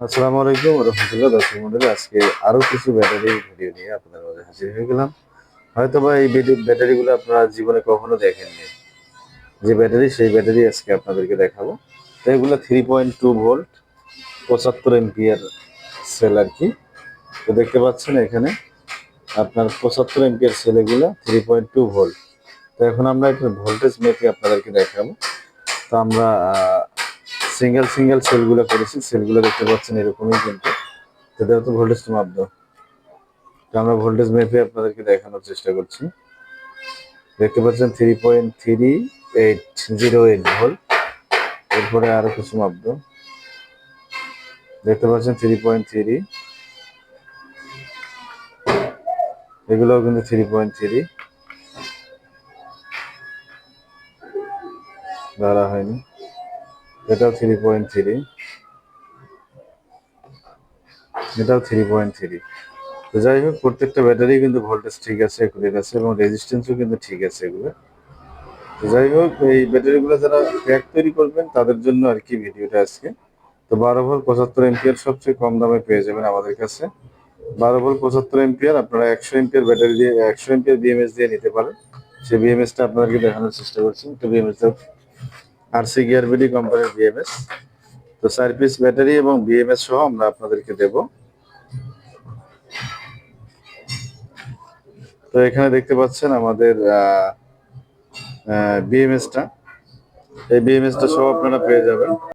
আসসালামু আলাইকুম রহমতুল্লাহ। দর্শক মন্ডলী, আজকে আরও কিছু ব্যাটারি ভিডিও নিয়ে আপনাদের মাঝে হাজির হয়ে গেলাম। হয়তো বা এই ব্যাটারিগুলো আপনারা জীবনে কখনো দেখেননি। যে ব্যাটারি সেই ব্যাটারি আজকে আপনাদেরকে দেখাবো। তো এগুলো থ্রি পয়েন্ট টু ভোল্ট পঁচাত্তর এমপিয়ার সেল আর কি। তো দেখতে পাচ্ছেন এখানে আপনার পঁচাত্তর এমপিয়ার সেল এগুলো থ্রি পয়েন্ট টু ভোল্ট তো এখন আমরা একটু ভোল্টেজ মেপে আপনাদেরকে দেখাবো। তো আমরা সিঙ্গেল সিঙ্গেল সেলগুলো করেছি সেলগুলো দেখতে পাচ্ছেন এরকমই কিন্তু। সেটা তো ভোল্টেজটা মাপ দাও তো আমরা ভোল্টেজ মেপে আপনাদেরকে দেখানোর চেষ্টা করছি। দেখতে পাচ্ছেন three point three eight zero eight volt এরপরে আরও কিছু মাপ দাও দেখতে পাচ্ছেন থ্রি পয়েন্ট থ্রি এগুলোও কিন্তু থ্রি পয়েন্ট থ্রি ধরা হয়নি। এটাও থ্রি পয়েন্ট থ্রি এটাও থ্রি পয়েন্ট থ্রি তো যাই হোক, প্রত্যেকটা ব্যাটারি কিন্তু ভোল্টেজ ঠিক আছে একুরেট আছে, এবং রেজিস্ট্যান্সও কিন্তু ঠিক আছে এগুলো। তো যাই হোক, এই ব্যাটারিগুলো যারা প্যাক তৈরি করবেন, তাদের জন্য আর কি ভিডিওটা আজকে। তো বারো ভোল্ট পঁচাত্তর এমপিয়ার সবচেয়ে কম দামে পেয়ে যাবেন আমাদের কাছে। বারো ভোল্ট পঁচাত্তর এমপিয়ার আপনারা একশো এমপিয়ার ব্যাটারি দিয়ে, একশো এমপিয়ার বিএমএস দিয়ে নিতে পারেন। সেই বিএমএসটা আপনাদেরকে দেখানোর চেষ্টা করছি। তো বিএমএস আরসি গিয়ার বিডি কোম্পানির বিএমএস তো চার পিস ব্যাটারি এবং বিএমএস সহ আমরা আপনাদেরকে দেব। তো এখানে দেখতে পাচ্ছেন আমাদের বিএমএসটা এই বিএমএসটা সহ আপনারা পেয়ে যাবেন।